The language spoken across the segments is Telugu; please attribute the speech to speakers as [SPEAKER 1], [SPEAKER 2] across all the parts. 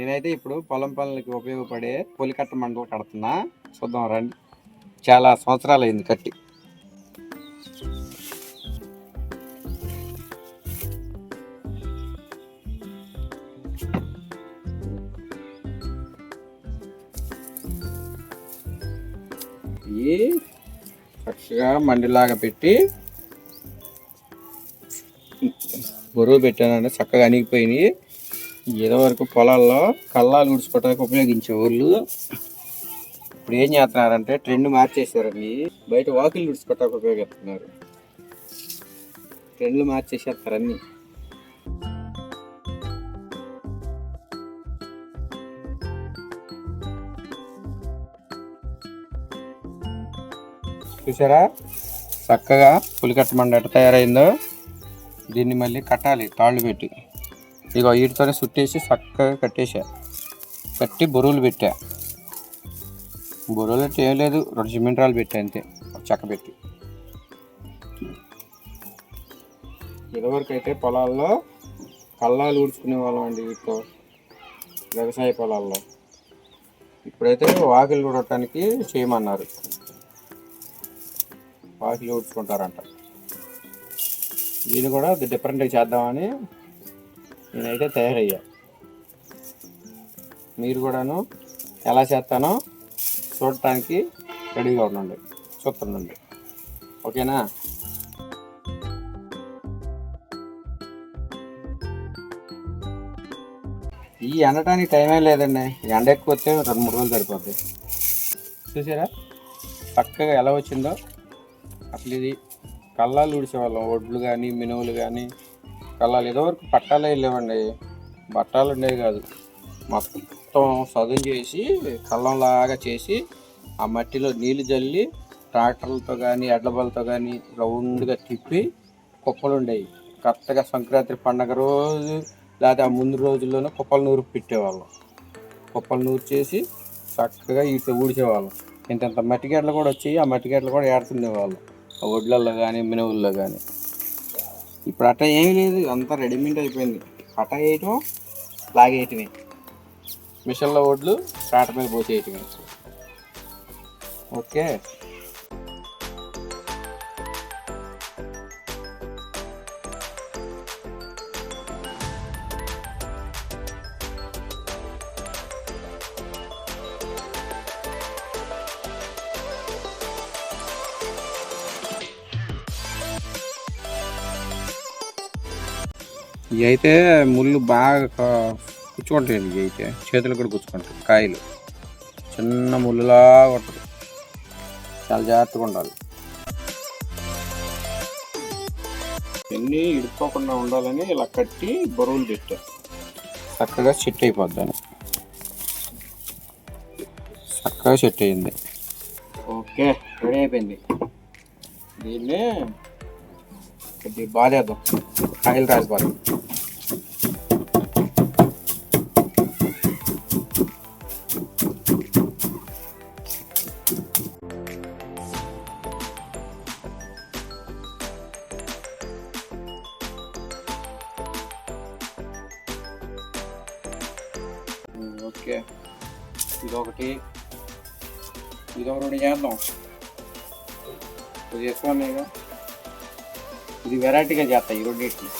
[SPEAKER 1] నేనైతే ఇప్పుడు పొలం పనులకి ఉపయోగపడే పులికట్ట మండలు కడుతున్నా. చూద్దాం రండి. చాలా సంవత్సరాలు అయింది కట్టి చక్కగా మండిలాగా పెట్టి బరువు పెట్టానంటే చక్కగా అణిగిపోయినాయి. ఏదో వరకు పొలాల్లో కళ్ళాలు ఉడుచుకోవడానికి ఉపయోగించే వాళ్ళు ఇప్పుడు ఏం చేస్తున్నారంటే ట్రెండ్ మార్చేసారండి బయట వాకిలు ఉడుచుకోవడానికి ఉపయోగిస్తున్నారు. ట్రెండ్లు మార్చేసేస్తారు అన్ని. చూసారా? చక్కగా పులికట్ట మండ ఎట్ట తయారైందో? దీన్ని మళ్ళీ కట్టాలి తాళ్ళు పెట్టి. ఇగో వీటితోనే చుట్టేసి చక్కగా కట్టేసా కట్టి బరువులు పెట్టా. బొరువులు అంటే ఏం లేదు రెండు సిమెంట్రాలు పెట్టా అంతే చెక్క పెట్టి. ఇదివరకు అయితే పొలాల్లో కళ్ళాలు ఊడ్చుకునే వాళ్ళం అండి వీటితో వ్యవసాయ పొలాల్లో. ఇప్పుడైతే వాకిలు ఊడటానికి చేయమన్నారు. వాకిలు ఊడ్చుకుంటారంట. దీన్ని కూడా డిఫరెంట్గా చేద్దామని నేనైతే తయారయ్యా. మీరు కూడాను ఎలా చేస్తానో చూడటానికి రెడీగా ఉండండి. చూస్తుండండి. ఓకేనా? ఈ ఎండటానికి టైమే లేదండి. ఎండ ఎక్కువ వస్తే రెండు మూడు రోజులు సరిపోద్ది. చూసారా? చక్కగా ఎలా వచ్చిందో. అసలు ఇది కళ్ళాలు ఊడిచేవాళ్ళం ఒడ్లు కానీ మినువులు కానీ కళ్ళాలు ఇదివరకు పట్టాలే వెళ్ళేవండి బట్టాలు ఉండేవి కాదు. మొత్తం సదును చేసి కళ్ళంలాగా చేసి ఆ మట్టిలో నీళ్ళు జల్లి ట్రాక్టర్లతో కానీ ఎడ్లబలతో కానీ రౌండ్గా తిప్పి కుప్పలు ఉండేవి. కరెక్ట్గా సంక్రాంతి పండగ రోజు లేదా ఆ ముందు రోజుల్లోనే కుప్పలు నూరు పెట్టేవాళ్ళం. కుప్పలు నూరు చేసి చక్కగా ఇటు ఊడిచేవాళ్ళం. ఇంత మట్టిగడ్డలు కూడా వచ్చి ఆ మట్టిగడ్డలు కూడా ఏడుతుండేవాళ్ళం. ఆ ఒడ్లల్లో కానీ మినువుల్లో కానీ ఇప్పుడు అట్ట ఏమీ లేదు అంతా రెడీమేడ్ అయిపోయింది. అట్ట వేయటం లాగేయటమే మిషన్లో ఓట్లు స్టార్ట్ మీద పోసేయటమే ఓకే? ఇవి అయితే ముళ్ళు బాగా గుచ్చుకుంటాయి ఇవి అయితే చేతులు కూడా గుచ్చుకుంటాయి కాయలు. చిన్న ముళ్ళులా ఉంటుంది. చాలా జాగ్రత్తగా ఉండాలి. ఎన్ని ఇడుకోకుండా ఉండాలని ఇలా కట్టి బరువులు పెట్టా చక్కగా సెట్ అయిపోద్దని చక్కగా సెట్ అయింది. ఓకే రెడీ అయిపోయింది. దీన్ని కొద్దిగా బాధేద్దాం ఆయిల్ రాసిపోతాం ఓకే ఇదొకటి ఇదొక రెండు చేద్దాం ఇది ఎక్కువ ఉన్నాయిగా ఇది వెరైటీగా చేస్తాయి ఈ రెండింటిని.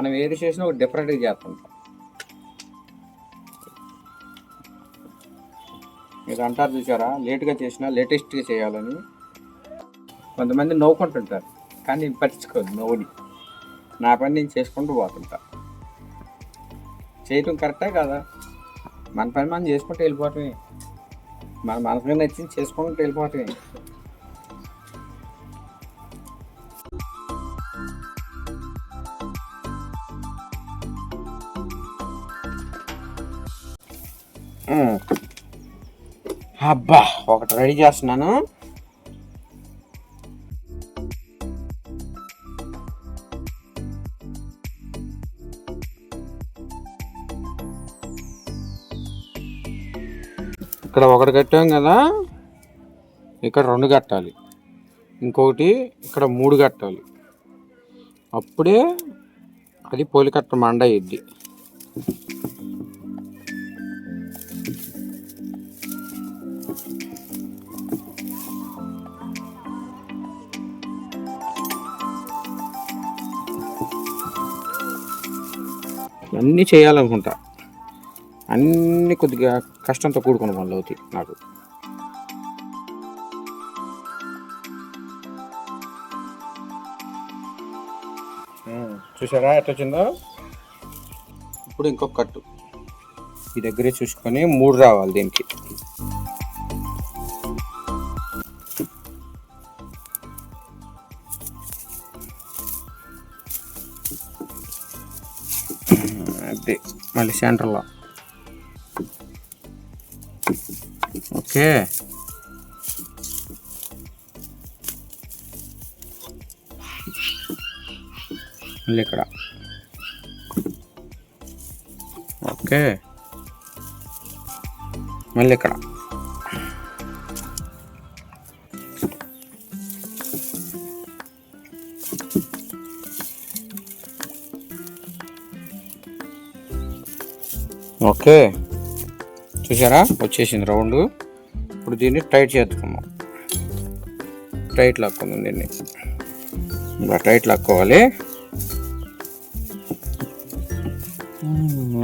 [SPEAKER 1] మనం ఏది చేసినా ఒక డిఫరెంట్గా చేస్తుంటాం. మీరు అంటారు చూసారా? లేట్గా చేసినా లేటెస్ట్గా చేయాలని. కొంతమంది నవ్వుకుంటుంటారు కానీ నేను పట్టించుకోదు నవ్వుని. నా పని నేను చేసుకుంటూ పోతుంటా. చేయటం కరెక్టే కదా? మన పని మనం చేసుకుంటూ వెళ్ళిపోవటమే. మన మనసుగా నచ్చింది చేసుకుంటూ వెళ్ళిపోవటమే. అబ్బా ఒకటి రెడీ చేస్తున్నాను. ఇక్కడ ఒకటి కట్టాం కదా ఇక్కడ రెండు కట్టాలి. ఇంకొకటి ఇక్కడ మూడు కట్టాలి. అప్పుడే అది పోలికట్ట మండ అయ్యిద్ది అన్నీ చేయాలనుకుంటా. అన్నీ కొద్దిగా కష్టంతో కూడుకున్న పనులు అవుతాయి నాకు. చూసారా ఎట్లా వచ్చిందో? ఇప్పుడు ఇంకొక కట్టు. ఈ దగ్గరే చూసుకొని మూడు రావాలి దీనికి. మళ్ళీ సెంటర్లో. ఓకే. మళ్ళీ ఇక్కడ. ఓకే. మళ్ళీ ఇక్కడ. ఓకే. చూసారా వచ్చేసింది రౌండ్. ఇప్పుడు దీన్ని టైట్ చేసుకుందాం టైట్ లాక్కుందాం దీన్ని. ఇలా టైట్ లాక్కోవాలి.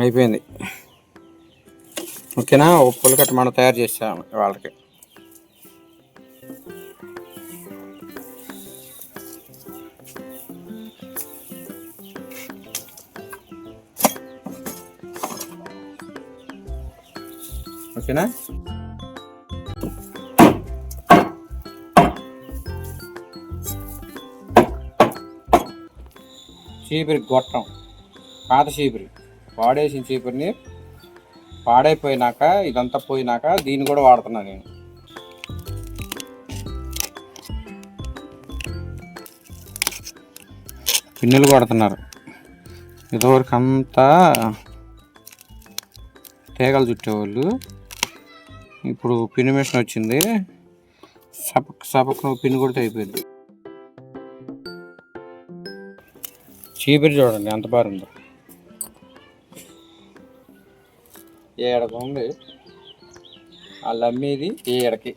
[SPEAKER 1] అయిపోయింది. ఓకేనా? ఒక పులికట్ట మనం తయారు చేసాము వాళ్ళకి ఓకేనా? చీపిరి గొట్టం పాత చీపిరి. వాడేసిన చీపిరిని పాడైపోయినాక ఇదంతా పోయినాక దీన్ని కూడా వాడుతున్నా నేను. పిన్నులు కొడుతున్నారు. ఇదివరకు అంతా తీగలు చుట్టేవాళ్ళు. ఇప్పుడు పిన్ మిషన్ వచ్చింది సపక్ సపక్ పిన్ కొడితే అయిపోయింది. చీపిరి చూడండి ఎంత బాగుందో ఏడక ఉంది వాళ్ళు అమ్మేది ఏడకి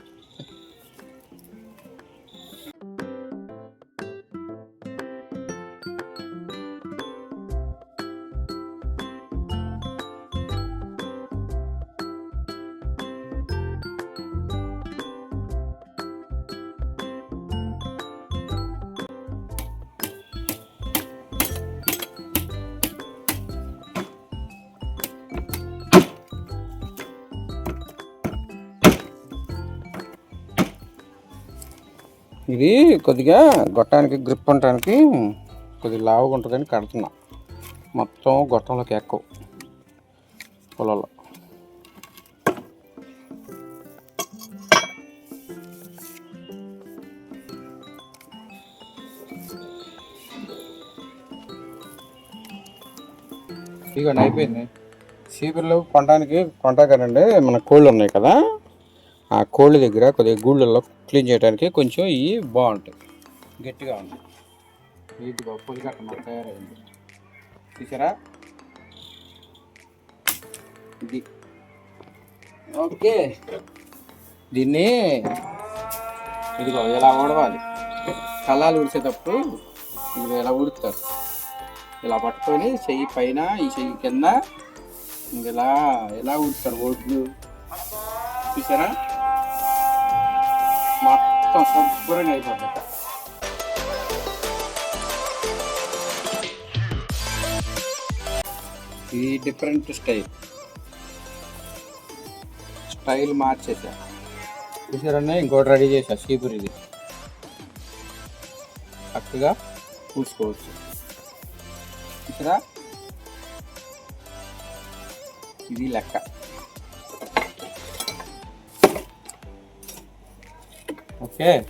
[SPEAKER 1] ఇది కొద్దిగా గొట్టానికి గ్రిప్ ఉండటానికి కొద్దిగా లావుగా ఉంటుందని కడుతున్నా. మొత్తం గొట్టంలోకి ఎక్కువ. పొలంలో ఇదిగోండి అయిపోయింది. చీపుర్లు కొనడానికి కొంటాకనండి మన కోళ్ళు ఉన్నాయి కదా. ఆ కోళ్ళ దగ్గర కొద్దిగా గూళ్ళల్లో క్లీన్ చేయడానికి కొంచెం ఇవి బాగుంటాయి. గట్టిగా ఉంటుంది ఇది పొలి కట్ట మాకు తయారైంది. చూసారా? ఇది. ఓకే. దీన్ని ఇదిగో ఇలా ఊడవాలి? కళ్ళాలు ఉడిచేటప్పుడు ఇదిగో ఇలా ఉడుతారు ఇలా పట్టుకొని చెయ్యి పైన ఈ చెయ్యి కింద ఇలా ఇలా ఉడుతారు ఒడ్లు చూసారా? మొత్తం శుభ్రంగా అయిపోతుంది ఇది డిఫరెంట్ స్టైల్ స్టైల్ మార్చేసా. చూసారన్నా? ఇంకోటి రెడీ చేసా. సీపుర్ ఇది చక్కగా పూసుకోవచ్చు. ఇక్కడ ఇది లెక్క. ఓకే.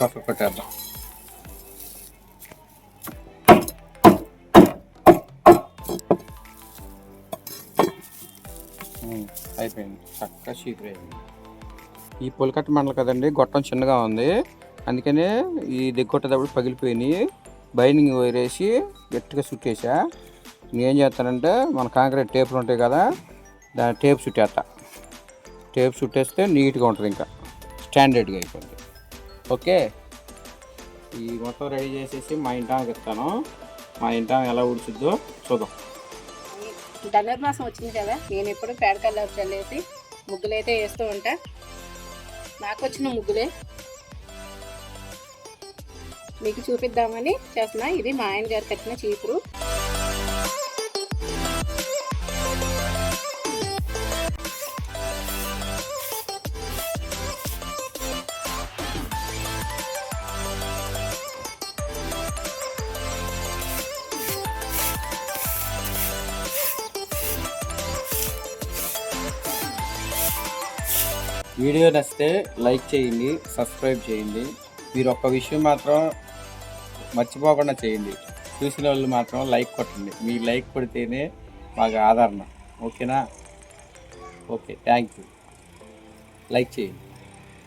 [SPEAKER 1] కాఫీ కొట్టేద్దాం. అయిపోయింది. చక్కగా చీపురు అయిపోయింది. ఈ పులకట్ట మండలు కదండి గొట్టం చిన్నగా ఉంది. అందుకనే ఈ దిగ్గొట్టేటప్పుడు పగిలిపోయినాయి. బైండింగ్ వేరేసి గట్టిగా చుట్టేసా. నేనేం చేస్తానంటే మన కాంక్రీట్ టేపులు ఉంటాయి కదా దాని టేప్ చుట్టేస్తా. టేప్ చుట్టేస్తే నీట్గా ఉంటుంది ఇంకా. స్టాండర్డ్గా అయిపోతుంది ఓకే? ఈ మొత్తం రెడీ చేసేసి మా ఇంటానికి ఇస్తాను మా ఇంటాం ఎలా ఉడుచుద్దో చూద్దాం.
[SPEAKER 2] ధనుర్మాసం వచ్చింది కదా నేను ఎప్పుడు పేడ కలర్ చల్లేసి ముగ్గులు అయితే వేస్తూ ఉంటా. నాకు వచ్చిన ముగ్గులే. మీకు చూపిద్దామని చేస్తున్నా. ఇది మా ఆయన గారు కట్టిన చీపురు.
[SPEAKER 1] వీడియో నచ్చితే లైక్ చేయండి సబ్స్క్రైబ్ చేయండి. మీరు ఒక్క విషయం మాత్రం మర్చిపోకుండా చేయండి. చూసిన వాళ్ళు మాత్రం లైక్ కొట్టండి. మీ లైక్ కొడితేనే మాకు ఆదరణ. ఓకేనా? Okay thank you. లైక్ చేయండి.